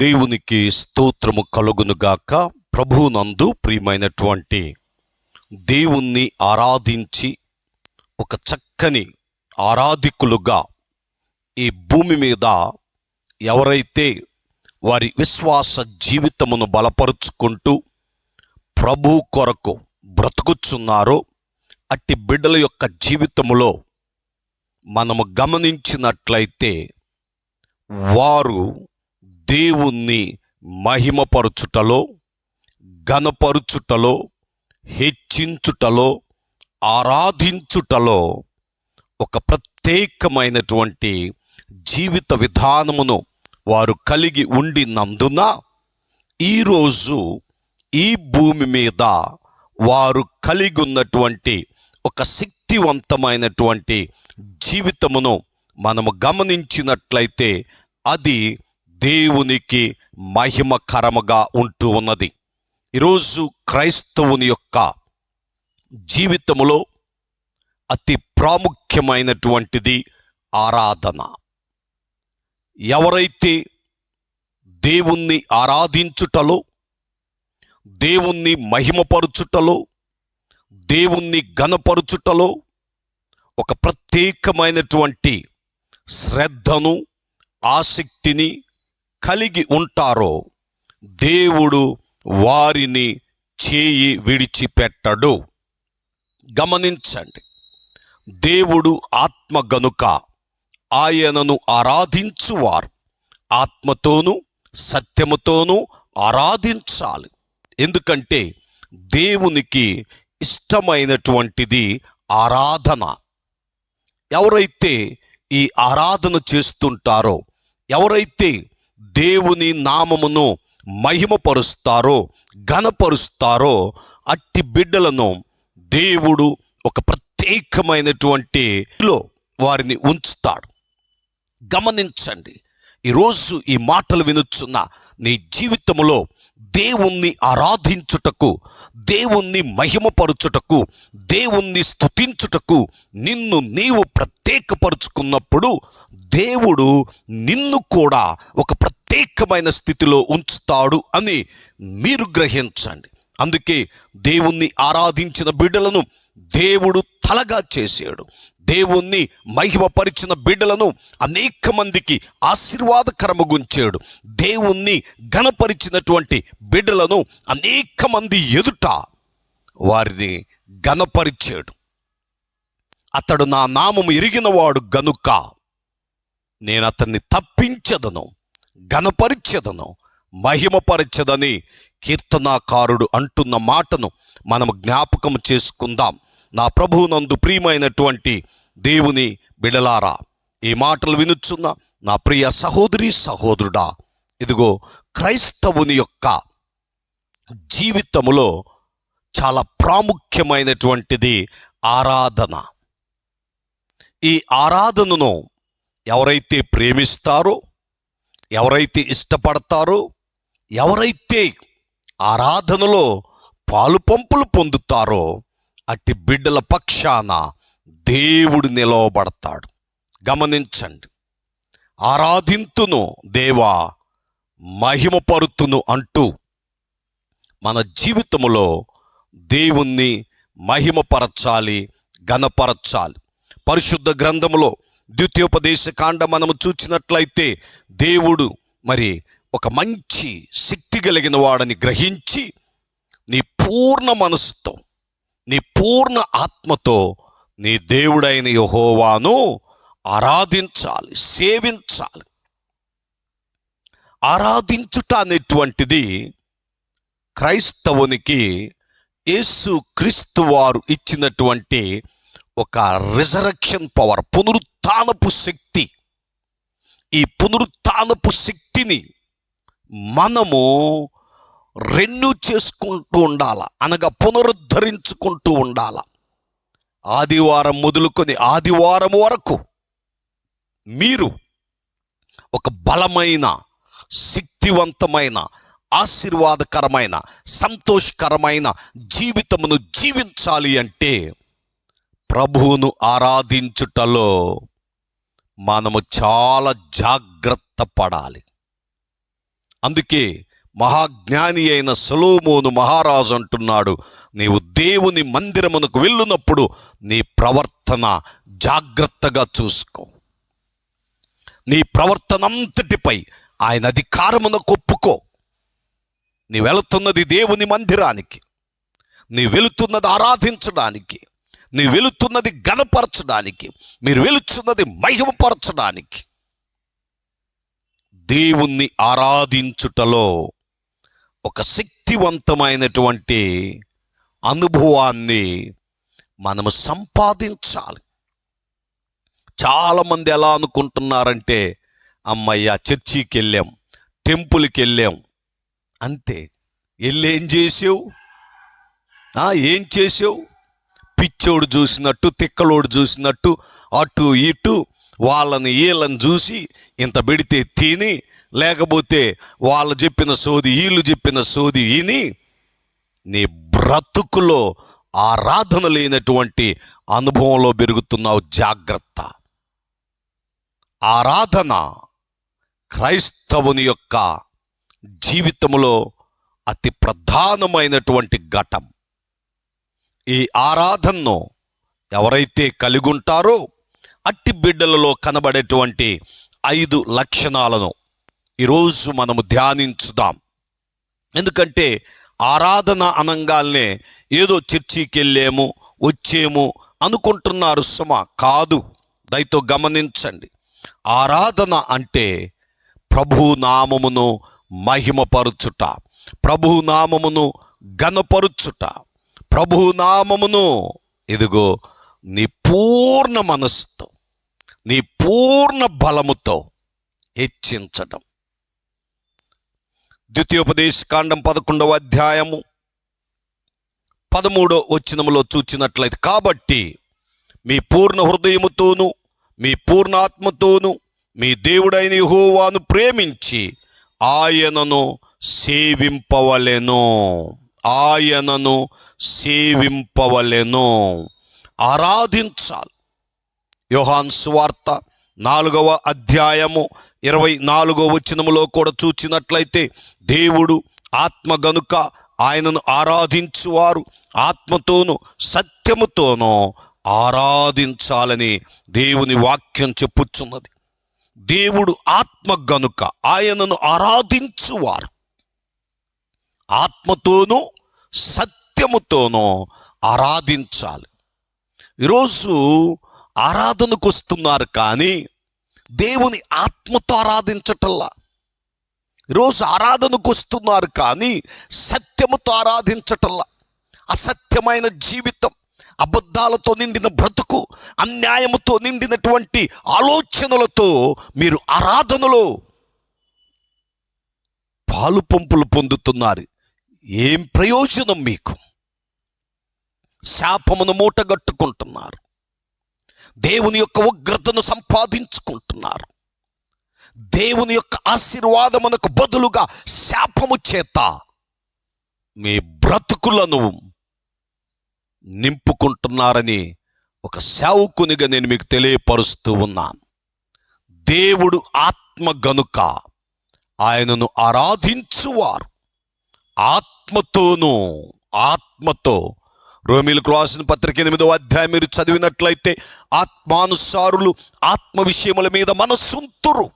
దేవునికి స్తోత్రము కలుగునుగాక ప్రభునందు ప్రియమైనటువంటి దేవుణ్ణి ఆరాధించి ఒక చక్కని ఆరాధికులుగా ఈ భూమి మీద ఎవరైతే వారి విశ్వాస జీవితమును బలపరుచుకుంటూ ప్రభు కొరకు బ్రతుకుచున్నారో అట్టి బిడ్డల యొక్క జీవితములో మనము గమనించినట్లయితే వారు దేవుణ్ణి మహిమపరుచుటలో ఘనపరుచుటలో హెచ్చించుటలో ఆరాధించుటలో ఒక ప్రత్యేకమైనటువంటి జీవిత విధానమును వారు కలిగి ఉండినందున ఈరోజు ఈ భూమి మీద వారు కలిగి ఉన్నటువంటి ఒక శక్తివంతమైనటువంటి జీవితమును మనము గమనించినట్లయితే అది దేవునికి మహిమకరముగా ఉంటూ ఉన్నది. ఈరోజు క్రైస్తవుని యొక్క జీవితంలో అతి ప్రాముఖ్యమైనటువంటిది ఆరాధన. ఎవరైతే దేవుణ్ణి ఆరాధించుటలో దేవుణ్ణి మహిమపరుచుటలో దేవుణ్ణి ఘనపరుచుటలో ఒక ప్రత్యేకమైనటువంటి శ్రద్ధను ఆసక్తిని కలిగి ఉంటారో దేవుడు వారిని చేయి విడిచిపెట్టడు. గమనించండి. దేవుడు ఆత్మ గనుక ఆయనను ఆరాధించువారు ఆత్మతోనూ సత్యముతోనూ ఆరాధించాలి. ఎందుకంటే దేవునికి ఇష్టమైనటువంటిది ఆరాధన. ఎవరైతే ఈ ఆరాధన చేస్తుంటారో ఎవరైతే దేవుని నామమును మహిమపరుస్తారో ఘనపరుస్తారో అట్టి బిడ్డలను దేవుడు ఒక ప్రత్యేకమైనటువంటి లో వారిని ఉంచుతాడు. గమనించండి ఈరోజు ఈ మాటలు వినుచున్న నీ జీవితములో దేవుణ్ణి ఆరాధించుటకు దేవుణ్ణి మహిమపరుచుటకు దేవుణ్ణి స్తుతించుటకు నిన్ను నీవు ప్రత్యేకపరుచుకున్నప్పుడు దేవుడు నిన్ను కూడా ఒక ప్రత్యేకమైన స్థితిలో ఉంచుతాడు అని మీరు గ్రహించండి. అందుకే దేవుణ్ణి ఆరాధించిన బిడ్డలను దేవుడు తలగా చేశాడు. దేవుణ్ణి మహిమపరిచిన బిడ్డలను అనేక మందికి ఆశీర్వాదకరముగుంచాడు దేవుణ్ణి ఘనపరిచినటువంటి బిడ్డలను అనేక మంది ఎదుట వారిని ఘనపరిచాడు. అతడు నా నామము ఎరిగినవాడు గనుక నేను అతన్ని తప్పించదను ఘనపరిచెదను మహిమపరచదని కీర్తనాకారుడు అంటున్న మాటను మనం జ్ఞాపకం చేసుకుందాం. నా ప్రభువునందు ప్రియమైనటువంటి దేవుని బిడలారా ఈ మాటలు వినుచున్న నా ప్రియ సహోదరి సహోదరుడా ఇదిగో క్రైస్తవుని యొక్క జీవితములో చాలా ప్రాముఖ్యమైనటువంటిది ఆరాధన. ఈ ఆరాధనను ఎవరైతే ప్రేమిస్తారో ఎవరైతే ఇష్టపడతారో ఎవరైతే ఆరాధనలో పాలు పంపులు పొందుతారో అట్టి బిడ్డల పక్షాన దేవుడు నిలవబడతాడు. గమనించండి. ఆరాధింతును దేవా మహిమపరుతును అంటూ మన జీవితములో దేవుణ్ణి మహిమపరచాలి ఘనపరచాలి. పరిశుద్ధ గ్రంథములో ద్వితీయోపదేశ కాండ మనము చూచినట్లయితే దేవుడు మరి ఒక మంచి శక్తి కలిగిన వాడని గ్రహించి నీ పూర్ణ మనసుతో నీ పూర్ణ ఆత్మతో నీ దేవుడైన యహోవాను ఆరాధించాలి సేవించాలి. ఆరాధించుట అనేటువంటిది క్రైస్తవునికి యేసు క్రీస్తు వారు ఇచ్చినటువంటి ఒక రిజరక్షన్ పవర్ పునరుత్నపు శక్తి. ఈ పునరుత్నపు శక్తిని మనము రెన్యూ చేసుకుంటూ ఉండాల అనగా పునరుద్ధరించుకుంటూ ఉండాల. ఆదివారం మొదలుకొని ఆదివారం వరకు మీరు ఒక బలమైన శక్తివంతమైన ఆశీర్వాదకరమైన సంతోషకరమైన జీవితమును జీవించాలి అంటే ప్రభువును ఆరాధించుటలో మనము చాలా జాగ్రత్త పడాలి. అందుకే మహాజ్ఞాని అయిన సొలోమోను మహారాజు అంటున్నాడు నీవు దేవుని మందిరమునకు వెళ్ళునప్పుడు నీ ప్రవర్తన జాగ్రత్తగా చూసుకో. నీ ప్రవర్తనంతటిపై ఆయన అధికారమునకు ఒప్పుకో. నీ వెళుతున్నది దేవుని మందిరానికి. నీ వెళుతున్నది ఆరాధించడానికి. నీ వెలుతున్నది గణపరచడానికి మీరు వెలుచున్నది మహిమపరచడానికి. దేవుణ్ణి ఆరాధించుటలో ఒక శక్తివంతమైనటువంటి అనుభవాన్ని మనము సంపాదించాలి. చాలామంది ఎలా అనుకుంటున్నారంటే అమ్మయ్య చర్చికి వెళ్ళాం టెంపుల్కి వెళ్ళాం అంతే. వెళ్ళి ఏం చేసావు ఏం చేసావు? పిచ్చోడు చూసినట్టు తిక్కలోడు చూసినట్టు అటు ఇటు వాళ్ళని వీళ్ళని చూసి ఇంత పెడితే తిని లేకపోతే వాళ్ళు చెప్పిన సోది వీళ్ళు చెప్పిన సోది విని నీ బ్రతుకులో ఆరాధన లేనటువంటి అనుభవంలో పెరుగుతున్నావు జాగ్రత్త. ఆరాధన క్రైస్తవుని యొక్క జీవితంలో అతి ప్రధానమైనటువంటి ఘటం. ఈ ఆరాధనను ఎవరైతే కలిగి ఉంటారో అట్టి బిడ్డలలో కనబడేటువంటి ఐదు లక్షణాలను ఈరోజు మనము ధ్యానించుదాం. ఎందుకంటే ఆరాధన అనంగాల్నే ఏదో చర్చికి వెళ్ళేము వచ్చేము అనుకుంటున్నారు సుమ. కాదు దయతో గమనించండి. ఆరాధన అంటే ప్రభు నామమును మహిమపరుచుట ప్రభు నామమును గణపరుచుట ప్రభు నామమును ఇదిగో నీ పూర్ణ మనస్సుతో నీ పూర్ణ బలముతో హెచ్చించటం. ద్వితీయోపదేశ కాండం పదకొండవ అధ్యాయము పదమూడో వచ్చినములో చూచినట్లయితే కాబట్టి మీ పూర్ణ హృదయముతోను మీ పూర్ణాత్మతోను మీ దేవుడైన యెహోవాను ప్రేమించి ఆయనను సేవింపవలెను. ఆయనను సేవింపవలెను. ఆరాధించాలి. యోహాన్ సువార్త నాలుగవ అధ్యాయము ఇరవై నాలుగో వచనములో కూడా చూచినట్లయితే దేవుడు ఆత్మ గనుక ఆయనను ఆరాధించువారు ఆత్మతోనూ సత్యముతోనూ ఆరాధించాలని దేవుని వాక్యం చెప్పుచున్నది. దేవుడు ఆత్మ గనుక ఆయనను ఆరాధించువారు. ఆత్మతోనూ సత్యముతోనూ ఆరాధించాలి. ఈరోజు ఆరాధనకు వస్తున్నారు కానీ దేవుని ఆత్మతో ఆరాధించటల్లా. ఈరోజు ఆరాధనకు వస్తున్నారు కానీ సత్యముతో ఆరాధించటల్లా. అసత్యమైన జీవితం అబద్ధాలతో నిండిన బ్రతుకు అన్యాయముతో నిండినటువంటి ఆలోచనలతో మీరు ఆరాధనలో పాలు పంపులు పొందుతున్నారు. ఏం ప్రయోజనం మీకు? శాపమును మూటగట్టుకుంటున్నారు. దేవుని యొక్క ఉగ్రతను సంపాదించుకుంటున్నారు. దేవుని యొక్క ఆశీర్వాదమునకు బదులుగా శాపము చేత మీ బ్రతుకులను నింపుకుంటున్నారని ఒక సేవకునిగా నేను మీకు తెలియపరుస్తూ ఉన్నాను. దేవుడు ఆత్మ గనుక ఆయనను ఆరాధించువారు. ఆత్మతోనూ ఆత్మతో. రోమిలకు రాసిన పత్రిక ఎనిమిదో అధ్యాయం మీరు చదివినట్లయితే ఆత్మానుసారులు ఆత్మ విషయముల మీద మనస్సుంతురు.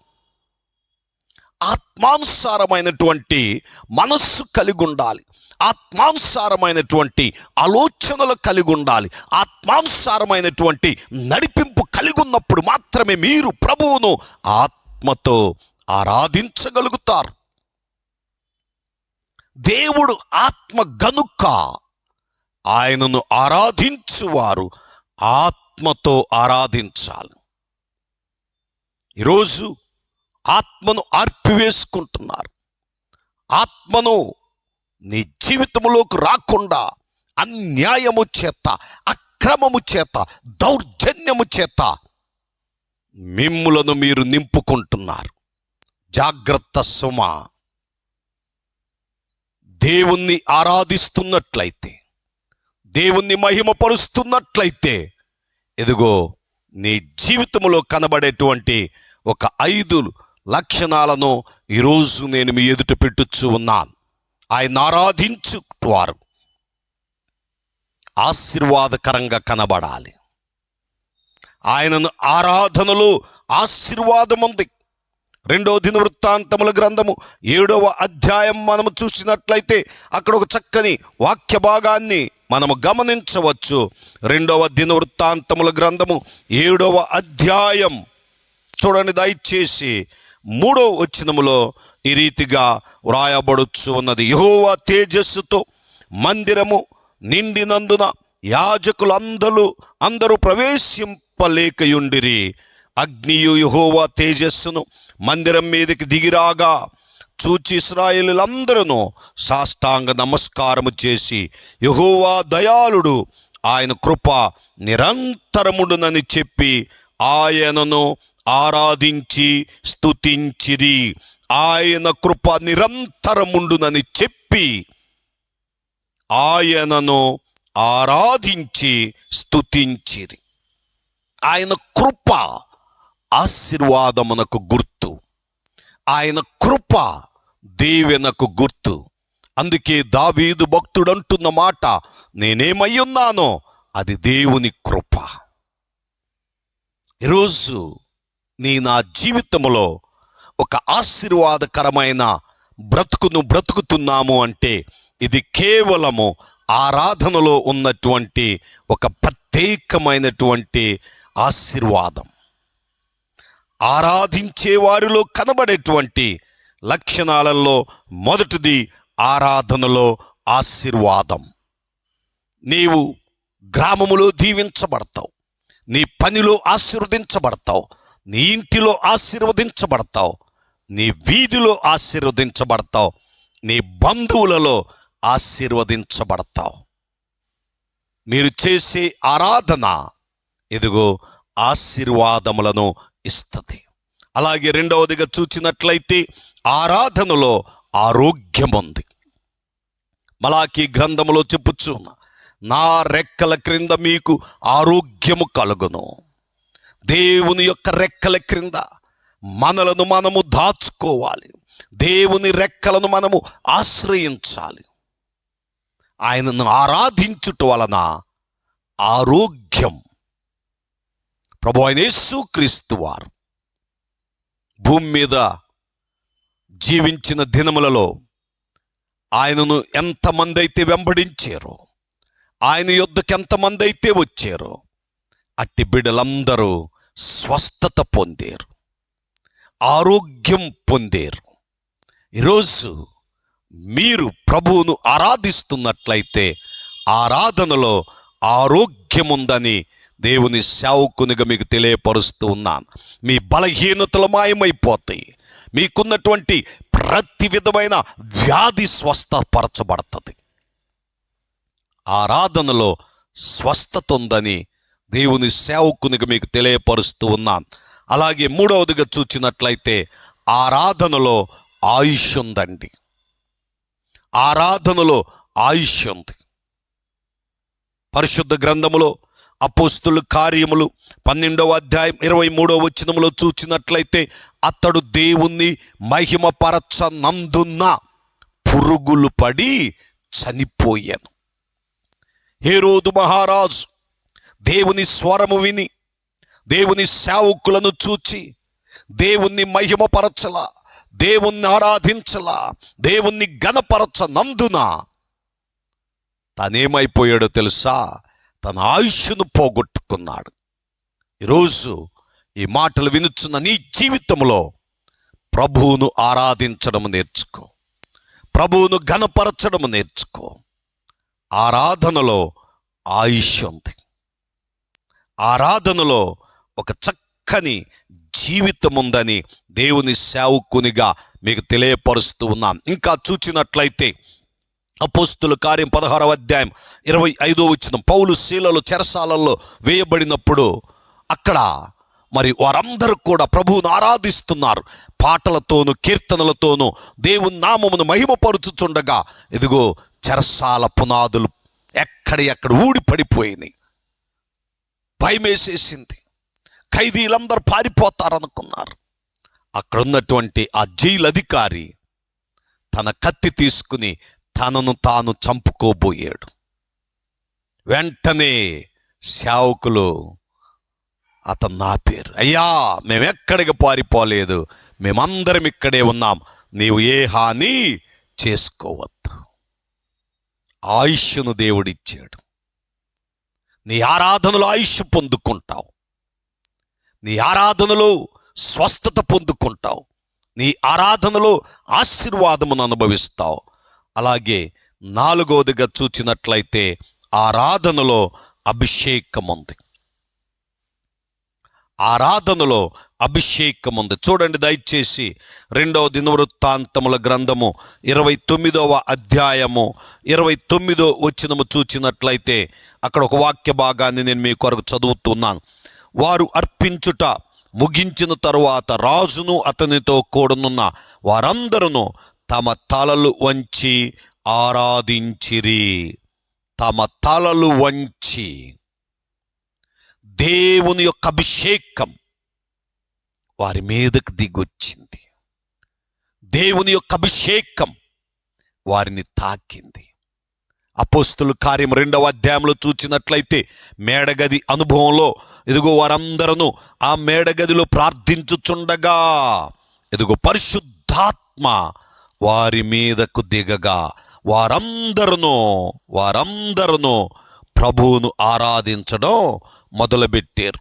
ఆత్మానుసారమైనటువంటి మనస్సు కలిగి ఉండాలి ఆత్మానుసారమైనటువంటి ఆలోచనలు కలిగి ఉండాలి ఆత్మానుసారమైనటువంటి నడిపింపు కలిగి ఉన్నప్పుడు మాత్రమే మీరు ప్రభువును ఆత్మతో ఆరాధించగలుగుతారు. దేవుడు ఆత్మ గనుక ఆయనను ఆరాధించువారు ఆత్మతో ఆరాధించాలి. ఈరోజు ఆత్మను ఆర్పివేసుకుంటున్నారు. ఆత్మను నీ జీవితంలోకి రాకుండా అన్యాయము చేత అక్రమము చేత దౌర్జన్యము చేత మిమ్ములను మీరు నింపుకుంటున్నారు. జాగ్రత్త సుమ. దేవుణ్ణి ఆరాధిస్తున్నట్లయితే దేవుణ్ణి మహిమపరుస్తున్నట్లయితే ఎదుగో నీ జీవితంలో కనబడేటువంటి ఒక ఐదు లక్షణాలను ఈరోజు నేను మీ ఎదుట పెట్టుచు ఉన్నాను. ఆయన ఆరాధించువారు ఆశీర్వాదకరంగా కనబడాలి. ఆయనను ఆరాధనలో ఆశీర్వాదం ఉంది రెండో దిన వృత్తాంతముల గ్రంథము. ఏడవ అధ్యాయం మనము చూసినట్లయితే అక్కడ ఒక చక్కని వాక్య భాగాన్ని మనము గమనించవచ్చు. రెండవ దిన వృత్తాంతముల గ్రంథము. ఏడవ అధ్యాయం. చూడండి దయచేసి మూడో వచనములో ఈ రీతిగా వ్రాయబడుచు ఉన్నది. యహోవా తేజస్సుతో మందిరము నిండినందున యాజకులందరూ అందరూ ప్రవేశింపలేకయుండిరి. అగ్నియు యహోవా తేజస్సును మందిరం మీదకి దిగిరాగా చూచి ఇస్రాయేలులందరూ సాష్టాంగ నమస్కారము చేసి యహోవా దయాళుడు ఆయన కృప నిరంతరముడునని చెప్పి ఆయనను ఆరాధించి స్తుతించిరి. ఆయన కృప నిరంతరముండునని చెప్పి ఆయనను ఆరాధించి స్తుతించిరి. ఆయన కృప ఆశీర్వాదమునకు గుర్తు ఆయన కృప దీవెనకు గుర్తు. అందుకే దావీదు భక్తుడు అంటున్న మాట నేనేమై ఉన్నానో అది దేవుని కృప. ఈరోజు నీ నా జీవితంలో ఒక ఆశీర్వాదకరమైన బ్రతుకును బ్రతుకుతున్నాము అంటే ఇది కేవలము ఆరాధనలో ఉన్నటువంటి ఒక ప్రత్యేకమైనటువంటి ఆశీర్వాదం. ఆరాధించే వారిలో కనబడేటువంటి లక్షణాలలో మొదటిది ఆరాధనలో ఆశీర్వాదం. నీవు గ్రామములో దీవించబడతావు. నీ పనిలో ఆశీర్వదించబడతావు. నీ ఇంటిలో ఆశీర్వదించబడతావు. నీ వీధిలో ఆశీర్వదించబడతావు. నీ బంధువులలో ఆశీర్వదించబడతావు. మీరు చేసే ఆరాధన ఎదుగో ఆశీర్వాదములను ఇస్తుంది. అలాగే రెండవదిగా చూచినట్లయితే ఆరాధనలో ఆరోగ్యం ఉంది మలాకి గ్రంథములో చెప్పుచ్చు. నా రెక్కల క్రింద మీకు ఆరోగ్యము కలుగును. దేవుని యొక్క రెక్కల క్రింద మనలను మనము దాచుకోవాలి. దేవుని రెక్కలను మనము ఆశ్రయించాలి. ఆయనను ఆరాధించుట వలన ఆరోగ్యం ప్రభు ఆయన యేసుక్రీస్తు వారు. భూమి మీద జీవించిన దినములలో ఆయనను ఎంతమంది అయితే వెంబడించారో ఆయన యుద్ధకి ఎంతమంది అయితే వచ్చారో అట్టి బిడ్డలందరూ స్వస్థత పొందారు ఆరోగ్యం పొందారు. ఈరోజు మీరు ప్రభువును ఆరాధిస్తున్నట్లయితే ఆరాధనలో ఆరోగ్యం ఉందని దేవుని సేవకునిగా మీకు తెలియపరుస్తూ ఉన్నాను. మీ బలహీనతలు మాయమైపోతాయి. మీకున్నటువంటి ప్రతి విధమైన వ్యాధి స్వస్థపరచబడుతుంది. ఆరాధనలో స్వస్థత ఉందని దేవుని సేవకునిగా మీకు తెలియపరుస్తూ ఉన్నాను. అలాగే మూడవదిగా చూచినట్లయితే ఆరాధనలో ఆయుష్ ఉందండి. ఆరాధనలో ఆయుష్ ఉంది. పరిశుద్ధ గ్రంథములో అపోస్తుల కార్యములు పన్నెండవ అధ్యాయం ఇరవై మూడవ వచనములో చూచినట్లయితే అతడు దేవుణ్ణి మహిమపరచనందున్న పురుగులు పడి చనిపోయాను. హేరోదు మహారాజు దేవుని స్వరము విని దేవుని సేవకులను చూచి దేవుణ్ణి మహిమపరచలా దేవుణ్ణి ఆరాధించలా దేవుణ్ణి గణపరచనందున తనేమైపోయాడో తెలుసా? తన ఆయుష్ను పోగొట్టుకున్నాడు. ఈరోజు ఈ మాటలు వినుచున్న నీ జీవితంలో ప్రభువును ఆరాధించడం నేర్చుకో. ప్రభువును ఘనపరచడం నేర్చుకో. ఆరాధనలో ఆయుష్ ఉంది. ఆరాధనలో ఒక చక్కని జీవితం ఉందని దేవుని సేవకునిగా మీకు తెలియపరుస్తూ ఉన్నాం. ఇంకా చూచినట్లయితే అపోస్తుల కార్యం పదహారవ అధ్యాయం ఇరవై ఐదో వచ్చిన పౌలు శీలలు చెరసాలలో వేయబడినప్పుడు అక్కడ మరి వారందరూ కూడా ప్రభువును ఆరాధిస్తున్నారు. పాటలతోనూ కీర్తనలతోనూ దేవుని నామమును మహిమపరుచుచుండగా ఇదిగో చెరసాల పునాదులు ఎక్కడ ఎక్కడ ఊడి పడిపోయినాయి భయమేసేసింది. ఖైదీలందరూ పారిపోతారనుకున్నారు. అక్కడున్నటువంటి ఆ జైలు అధికారి తన కత్తి తీసుకుని తనను తాను చంపుకోబోయాడు. వెంటనే సేవకులు అతను నా పేరు. అయ్యా మేమెక్కడికి పారిపోలేదు. మేమందరం ఇక్కడే ఉన్నాం. నీవు ఏ హాని చేసుకోవద్దు. ఆయుష్ను దేవుడిచ్చాడు. నీ ఆరాధనలో ఆయుష్ పొందుకుంటావు. నీ ఆరాధనలో స్వస్థత పొందుకుంటావు. నీ ఆరాధనలో ఆశీర్వాదమును అనుభవిస్తావు. అలాగే నాలుగవదిగా చూచినట్లయితే ఆరాధనలో అభిషేకం ఉంది ఆరాధనలో అభిషేకం ఉంది చూడండి దయచేసి రెండవ దినవృత్తాంతముల గ్రంథము ఇరవై తొమ్మిదవ అధ్యాయము ఇరవై తొమ్మిదో వచ్చినము చూచినట్లయితే అక్కడ ఒక వాక్య భాగాన్ని నేను మీ కొరకు చదువుతున్నాను. వారు అర్పించుట ముగించిన తరువాత రాజును అతనితో కూడనున్న వారందరూ తమ తలలు వంచి ఆరాధించిరి. తమ తలలు వంచి. దేవుని యొక్క అభిషేకం వారి మీదకు దిగొచ్చింది. దేవుని యొక్క అభిషేకం వారిని తాకింది. అపోస్తుల కార్యం రెండవ అధ్యాయంలో చూచినట్లయితే మేడగది అనుభవంలో ఇదిగో వారందరూ ఆ మేడగదిలో ప్రార్థించుచుండగా ఇదిగో పరిశుద్ధాత్మ వారి మీదకు దిగగా వారందరూ వారందరూ ప్రభువును ఆరాధించడం మొదలుపెట్టారు.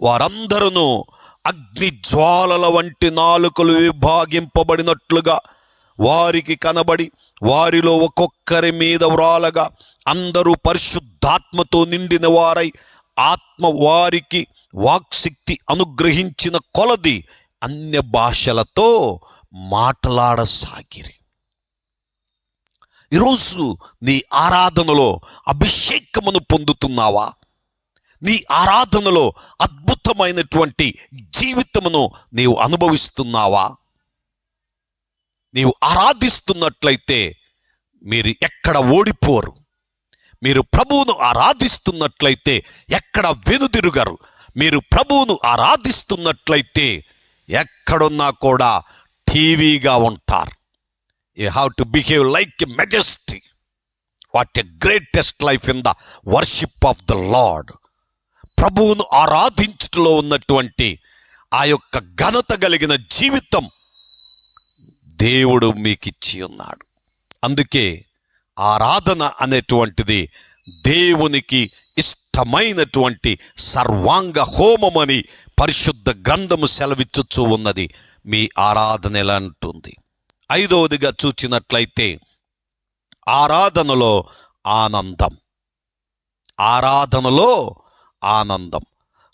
వారందరూ అగ్ని జ్వాలల వంటి నాలుకలు విభాగింపబడినట్లుగా వారికి కనబడి వారిలో ఒక్కొక్కరి మీద వ్రాలగా అందరూ పరిశుద్ధాత్మతో నిండిన వారై ఆత్మ వారికి వాక్శక్తి అనుగ్రహించిన కొలది అన్య భాషలతో మాట్లాడసాగిరి. ఈరోజు నీ ఆరాధనలో అభిషేకమును పొందుతున్నావా? నీ ఆరాధనలో అద్భుతమైనటువంటి జీవితమును నీవు అనుభవిస్తున్నావా? నీవు ఆరాధిస్తున్నట్లయితే మీరు ఎక్కడ ఓడిపోరు. మీరు ప్రభువును ఆరాధిస్తున్నట్లయితే ఎక్కడ వెనుదిరుగరు. మీరు ప్రభువును ఆరాధిస్తున్నట్లయితే ఎక్కడున్నా కూడా టీవీగా ఉంటారు. You have to behave like a majesty what a greatest life in the worship of the lord ప్రభువును ఆరాధించుటలో ఉన్నటువంటి ఆ యొక్క ఘనత కలిగిన జీవితం దేవుడు మీకు ఇచ్చి ఉన్నాడు. అందుకే ఆరాధన అనేటువంటిది దేవునికి ఇష్టమైనటువంటి సర్వాంగ హోమమని పరిశుద్ధ గ్రంథము సెలవిచ్చుచూ ఉన్నది. మీ ఆరాధన ఎలా అంటుంది? ఐదవదిగా చూచినట్లయితే ఆరాధనలో ఆనందం. ఆరాధనలో ఆనందం.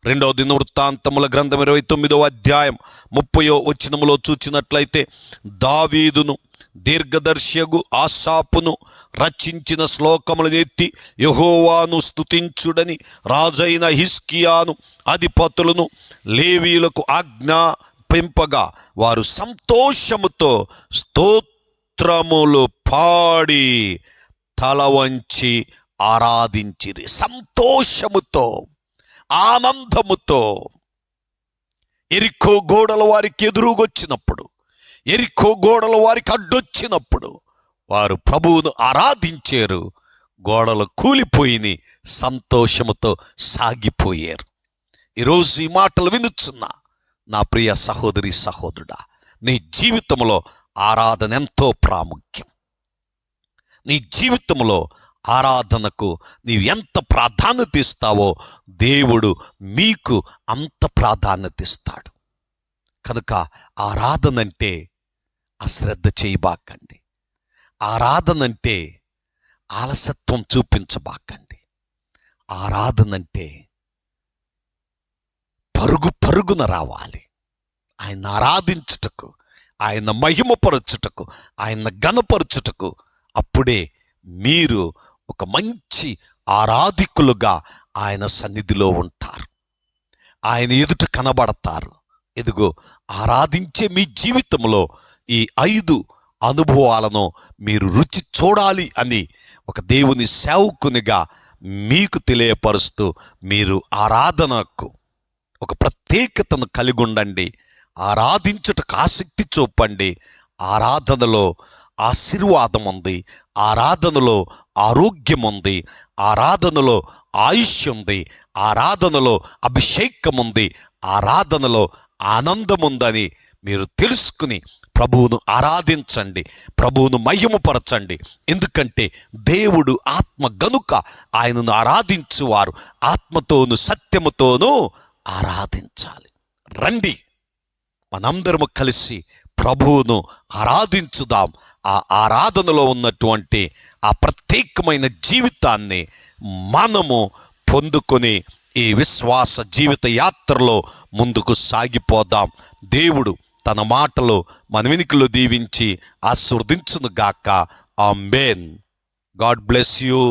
రెండవ దినవృత్తాంతముల గ్రంథం ఇరవై తొమ్మిదవ అధ్యాయం ముప్పయో వచ్చినములో చూచినట్లయితే దావీదును దీర్ఘదర్శియగు ఆశాపును రచించిన శ్లోకములు నెత్తి యహోవాను స్తుతించుడని రాజైన హిస్కియాను అధిపతులను లేవీలకు ఆజ్ఞాపింపగా వారు సంతోషముతో స్తోత్రములు పాడి తల వంచి ఆరాధించిరి. సంతోషముతో ఆనందముతో ఎరికో గోడల వారికి ఎదురుగొచ్చినప్పుడు ఎరికో గోడల వారికి అడ్డొచ్చినప్పుడు వారు ప్రభువును ఆరాధించారు. గోడలు కూలిపోయిని సంతోషముతో సాగిపోయారు. ఈరోజు ఈ మాటలు వినుచున్నా నా ప్రియ సహోదరి సహోదరుడా నీ జీవితంలో ఆరాధన ఎంతో ప్రాముఖ్యం. నీ జీవితంలో ఆరాధనకు నీవు ఎంత ప్రాధాన్యత ఇస్తావో దేవుడు మీకు అంత ప్రాధాన్యత ఇస్తాడు. కనుక ఆరాధన అంటే అశ్రద్ధ చేయబాకండి. ఆరాధన అంటే ఆలసత్వం చూపించబాకండి. ఆరాధన అంటే పరుగు పరుగున రావాలి. ఆయన ఆరాధించుటకు ఆయన మహిమపరచుటకు ఆయన గణపరచుటకు అప్పుడే మీరు ఒక మంచి ఆరాధికులుగా ఆయన సన్నిధిలో ఉంటారు. ఆయన ఎదుట కనబడతారు. ఎదుగో ఆరాధించే మీ జీవితంలో ఈ ఐదు అనుభవాలను మీరు రుచి చూడాలి అని ఒక దేవుని సేవకునిగా మీకు తెలియపరుస్తూ మీరు ఆరాధనకు ఒక ప్రత్యేకతను కలిగి ఉండండి ఆరాధించుటకు ఆసక్తి చూపండి. ఆరాధనలో ఆశీర్వాదం ఉంది. ఆరాధనలో ఆరోగ్యం ఉంది. ఆరాధనలో ఆయుష్ ఉంది. ఆరాధనలో అభిషేకం ఉంది. ఆరాధనలో ఆనందం ఉందని మీరు తెలుసుకుని ప్రభువును ఆరాధించండి ప్రభువును మహిమపరచండి. ఎందుకంటే దేవుడు ఆత్మ గనుక ఆయనను ఆరాధించువారు ఆత్మతోను సత్యముతోనూ ఆరాధించాలి. రండి మనందరము కలిసి ప్రభువును ఆరాధించుదాం. ఆ ఆరాధనలో ఉన్నటువంటి ఆ ప్రత్యేకమైన జీవితాన్ని మనము పొందుకొని ఈ విశ్వాస జీవిత యాత్రలో ముందుకు సాగిపోదాం. దేవుడు తన మాటలు మన వెనుకలు దీవించి ఆశీర్వదించును గాక ఆ మేన్ గాడ్ బ్లెస్ యూ.